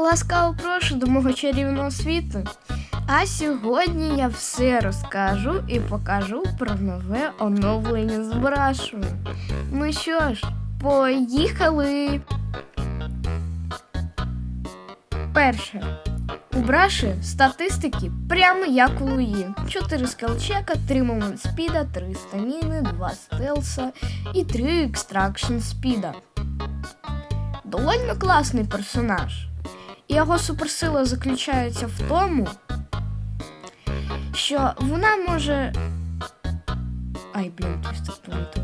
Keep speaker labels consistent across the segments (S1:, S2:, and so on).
S1: Ласкаво прошу до мого чарівного світу. А сьогодні я все розкажу і покажу про нове оновлення з брашою. Ну що ж, поїхали! Перше. У браші статистики прямо як у Луї. 4 скелчека, 3 момент спіда, 3 стаміни, 2 стелса і 3 екстракшн спіда. Довольно класний персонаж. Його суперсила заключається в тому, що вона може. Ай, блін, твістер полетів.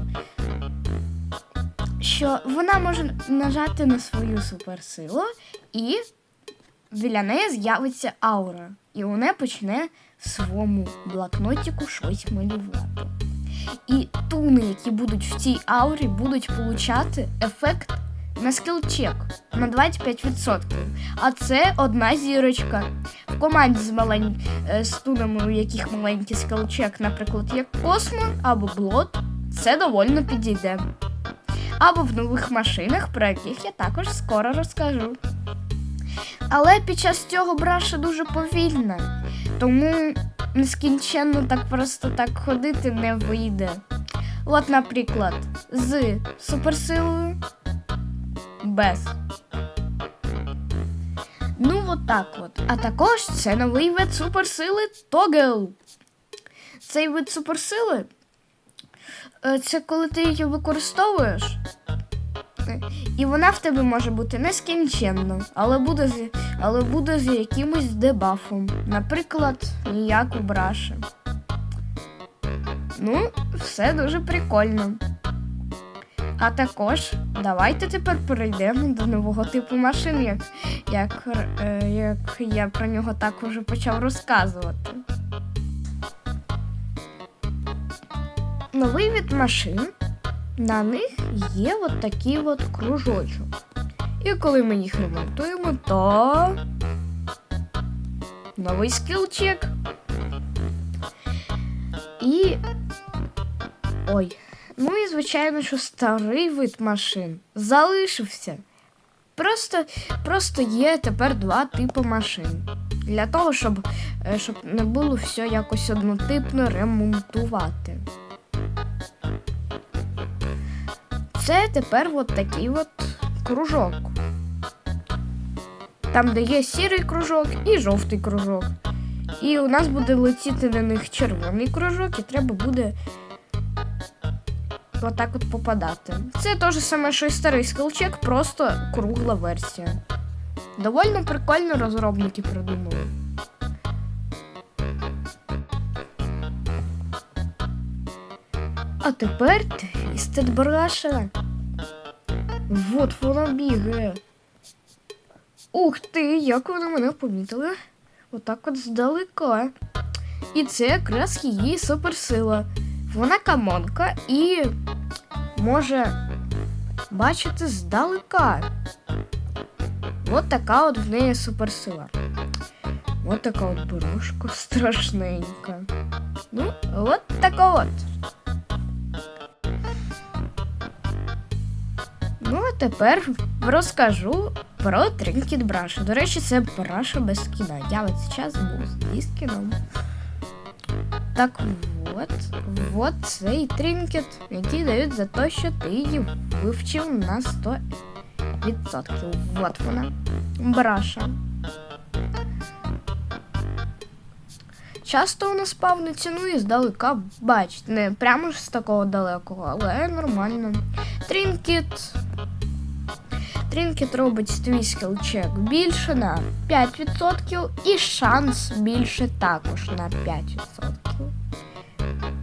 S1: Що вона може нажати на свою суперсилу, і біля неї з'явиться аура. І вона почне в своєму блокнотику щось малювати. І туни, які будуть в цій аурі, будуть получати ефект на скілчек на 25%. А це одна зірочка. В команді з малень... е, з тунами, у яких маленький скілчек, наприклад, як Космо або Блот, це довольно підійде. Або в нових машинах, про яких я також скоро розкажу. Але під час цього браша дуже повільна, тому нескінченно так просто так ходити не вийде. От, наприклад, з суперсилою без. Ну, от так от. А також це новий вид суперсили Тогл. Цей вид суперсили е, це коли ти її використовуєш. е, І вона в тебе може бути нескінченно, але буде з, але буде з якимось дебафом. Наприклад, як у браші. Ну, все дуже прикольно. А також давайте тепер перейдемо до нового типу машин, як, е, як я про нього так уже почав розказувати. Новий від машин. На них є от такий от кружочок. І коли ми їх ремонтуємо, то новий скілчек. І. Ой. Ну і звичайно, що старий вид машин залишився. Просто, просто є тепер два типи машин. Для того, щоб, е, щоб не було все якось однотипно ремонтувати. Це тепер от такий от кружок. Там, де є сірий кружок і жовтий кружок. І у нас буде летіти на них червоний кружок, і треба буде отак от попадати. Це те ж саме, що і старий скілчек, просто кругла версія. Довольно прикольно розробники придумали. А тепер твістед браша. Вот вона бігає. Ух ти, як вона мене помітила. Отак от здалека. І це якраз її суперсила. Вона камонка і може бачити здалека. От така от в неї суперсила. От така от брошка страшненька. Ну, от така от. Ну, а тепер розкажу про Тринкіт Браша. До речі, це браша без скіна. Я от зараз був зі скіном. Так от, от цей тринкет, який дають за те, що ти її вивчив на 100%. От вона. Браша. Часто вона спавниться, ну і здалека бачить. Не прямо ж з такого далекого, але нормально. Тринкет. Тринкет робить твій скілчек більше на 5% і шанс більше також на 5%.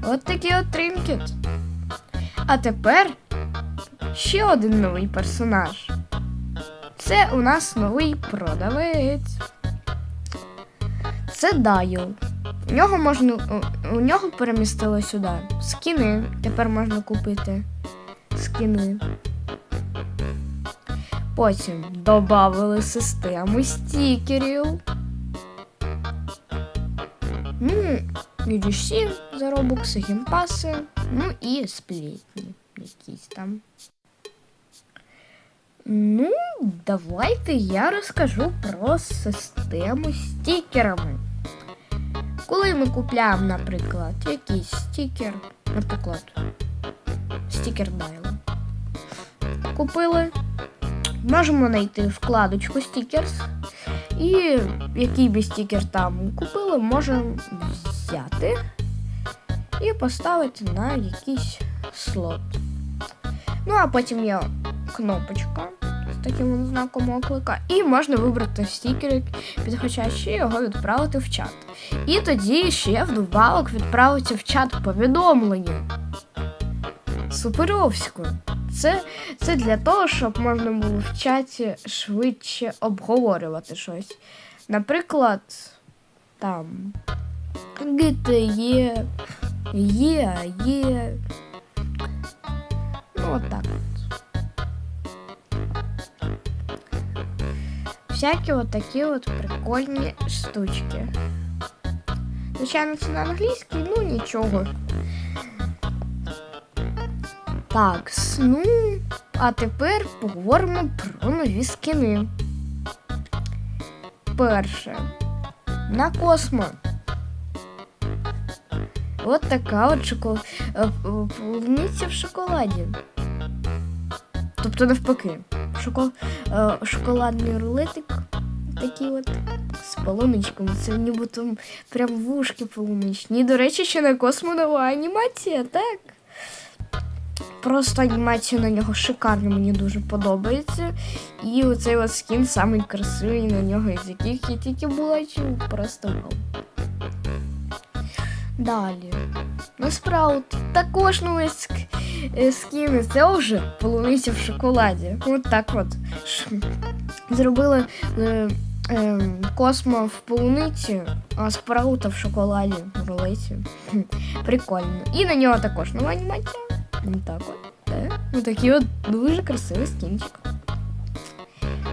S1: От такий от тринкет. А тепер ще один новий персонаж. Це у нас новий продавець. Це Дайл. У нього можна. У, нього перемістили сюди. Скіни. Тепер можна купити. Скіни. Потім додали систему стікерів. UGC, заробокси, геймпаси, ну і сплітні якісь там. Ну, давайте я розкажу про систему стікерами. Коли ми купляємо, наприклад, якийсь стікер, наприклад, стікер Дайла. Купили, можемо знайти вкладочку Stickers і який би стікер там купили, можемо взяти і поставити на якийсь слот. Ну, а потім є кнопочка з таким знаком оклика, і можна вибрати стікер підходящий і його відправити в чат. І тоді ще вдобавок відправиться в чат повідомлення. Суперовську. Це, це для того, щоб можна було в чаті швидше обговорювати щось. Наприклад, там GTE, є, є. Ну, от так от. Всякі от такі от прикольні штучки. Звичайно, це на англійській, ну нічого. Так, ну, а тепер поговоримо про нові скини. Перше. На космо. От така от шокол... полуниця в шоколаді. Тобто навпаки. Шокол... е, Шоколадний рулетик такий от з полуничком. Це нібито прям вушки полуничні. До речі, ще на космо нова анімація, так? Просто анімація на нього шикарна, мені дуже подобається. І оцей от скін самий красивий на нього, із яких я тільки була чув. Просто вау. Далі. Ну, Спраут також новий ск- е, скін. Це вже полуниця в шоколаді. От так от. Ш- Зробили е, е, космо в полуниці, а спраута в шоколаді в рулеті. Хм, Прикольно. І на нього також нова анімація. Ну так от. Так. Ну такий от дуже красивий скінчик.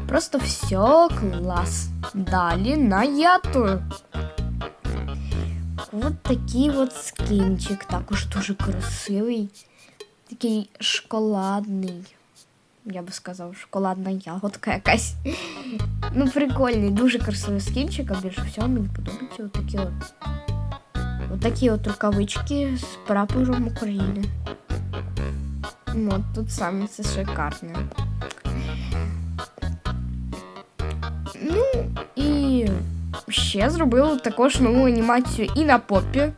S1: Просто все клас. Далі на яту. От такий от скінчик, також дуже красивий. Такий шоколадний. Я би сказав, шоколадна ягодка якась. Ну, прикольний, дуже красивий скінчик, а більше всього мені подобаються отакі от. Отакі от рукавички з прапором України. Ну, от тут саме це шикарне. Ще зробили також нову анімацію і на попі.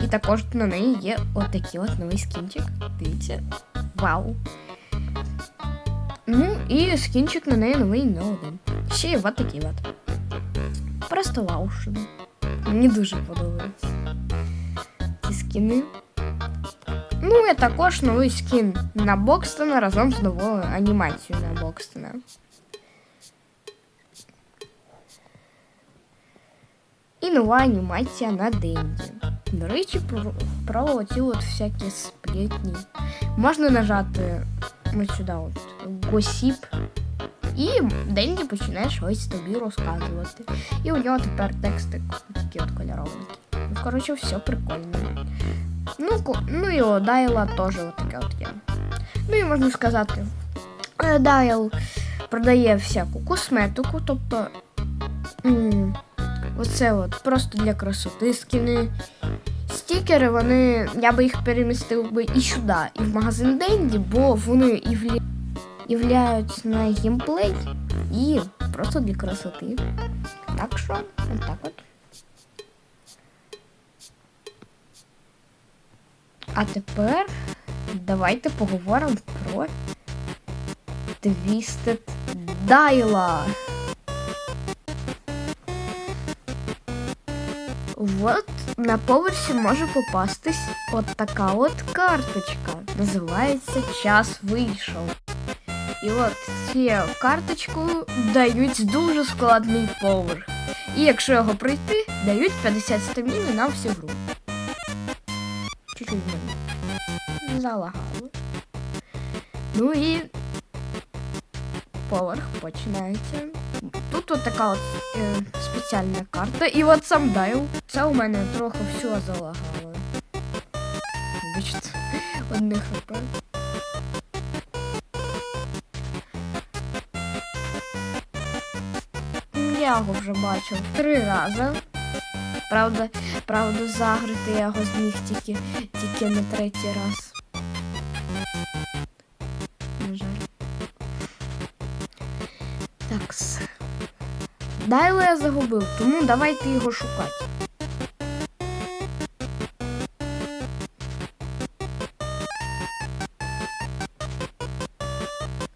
S1: І також на неї є отакий от новий скінчик. Дивіться. Вау. Ну, і скінчик на неї новий не один. Ще є от такий от. Просто вау. що. Мені дуже подобаються. Ці скіни. Ну і також новий скін на Бокстона разом з новою анімацією на Бокстона. І нова анімація на Денді. До речі, про, оці от всякі сплетні. Можна нажати ось сюди от Госіп. І Денді починає щось тобі розказувати. І у нього тепер тексти такі от кольоровенькі. Ну, коротше, все прикольно. Ну, ну і о, Дайла теж отаке от є. Ну і можна сказати, е, Дайл продає всяку косметику, тобто оце от просто для красоти скини. Стікери, вони, я би їх перемістив би і сюди, і в магазин Денді, бо вони і влі... і вляють на геймплей, і просто для красоти. Так що, отак от. А тепер давайте поговоримо про Twisted Дайла. От на поверсі може попастись от така от карточка. Називається Час вийшов. І от цю карточку дають дуже складний поверх. І якщо його пройти, дають 50 стаміни на всю гру. Чуть-чуть мене залагало. Ну і поверх починається. Тут от така от е, спеціальна карта. І от сам дайл. Це у мене трохи все залагало. Бачите, одне хп. Я його вже бачив три рази. Правда, правда, загрити я його зміг тільки тільки на третій раз. На жаль. Такс. Дайло я загубив, тому давайте його шукати.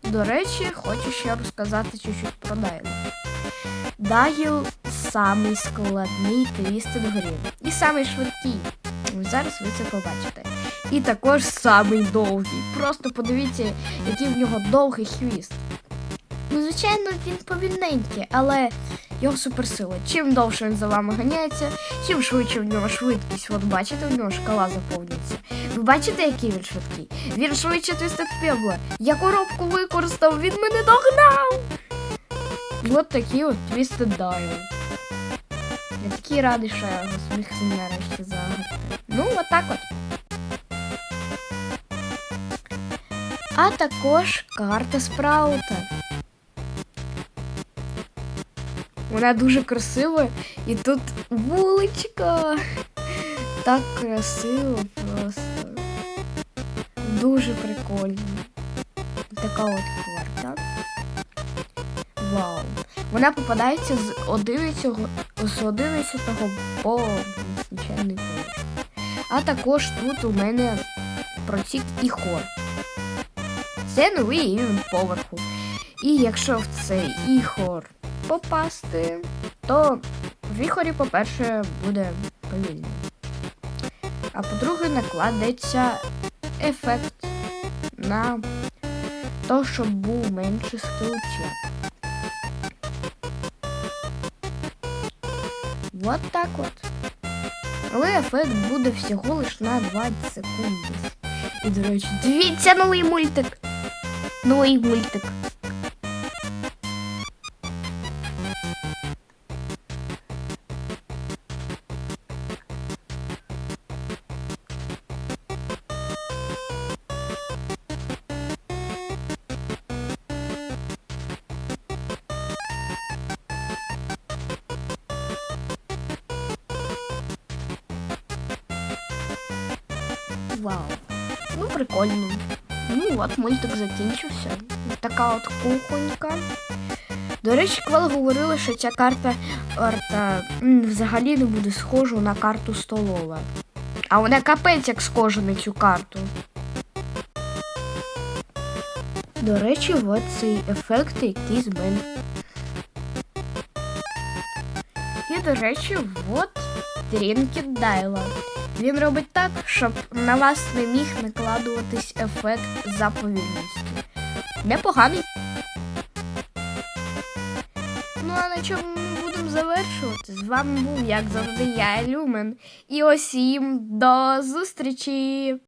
S1: До речі, хочу ще розказати чуть-чуть про Дайло. Дайл самий складний твістед в грі. І самий швидкий. Зараз ви це побачите. І також самий довгий. Просто подивіться, який в нього довгий хвіст. Ну, звичайно, він повільненький, але його суперсила. Чим довше він за вами ганяється, чим швидше в нього швидкість. От бачите, у нього шкала заповнюється. Ви бачите, який він швидкий? Він швидше твістед пебла. Я коробку використав, він мене догнав. От такий от твістед дайл. Я такий радий, що я його зміг нарешті заграти. Ну, от так от. А також карта спраута. Вона дуже красива, і тут вуличка. Так красиво просто. Дуже прикольно. Така от карта. Вау. Вона попадається з 11, з 11 по звичайний поверх. А також тут у мене протік і хор. Це новий рівень поверху. І якщо в цей іхор попасти, то в іхорі, по-перше, буде повільно. А по-друге, накладеться ефект на те, щоб був менше скручів. Вот так от. Але ефект буде всього лиш на 20 секунд. І, до речі, дивіться новий мультик. Новий мультик. Вау. Ну, прикольно. Ну, от мультик закінчився. Така от кухонька. До речі, Квел говорила, що ця карта, м, взагалі не буде схожа на карту столова. А вона капець як схожа на цю карту. До речі, от цей ефект, який з. І, до речі, от Трінкіт Дайла. Він робить так, щоб на вас не міг накладуватись ефект заповільності. Непоганий. Ну а на чому ми будемо завершувати? З вами був, як завжди, я, Люмен. І усім до зустрічі!